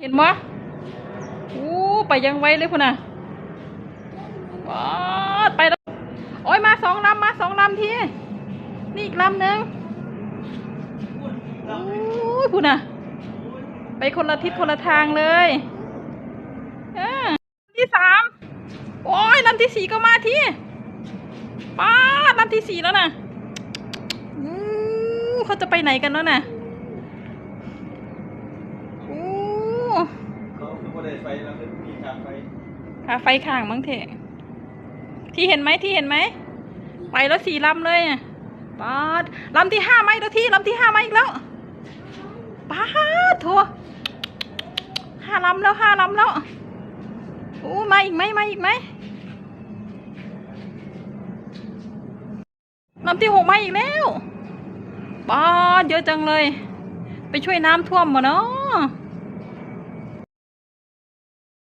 เห็นมะอู้ไปยังไวเลยพุ่นน่ะว้าไปแล้ว โอ้ยมาสองลำมาสองลำที นี่อีกลำหนึ่งอู้พุ่นน่ะ ไปคนละทิศคนละทางเลยเออลำที่สามโอ้ยลำที่สี่ก็มาทีป้าลำที่สี่แล้วน่ะอู้เขาจะไปไหนกันแล้วน่ะอู้ เขาคือบ่ ได้ไฟแล้วมีขาไฟขาไฟข้างมั้งเถอะที่เห็นไหมที่เห็นไหม ไปแล้วสี่ลำเลยอะป้าดลำที่ห้าไหมแล้วที่ลำที่ห้าไหมาอีกแล้วป้าดโถห้าลำแล้วห้าลำแล้วโอ้มาอีกไหมมาอีกไหมลำที่หกมาอีกแล้วป้าดเยอะจังเลย ไปช่วยน้ำท่วมมาเนาะ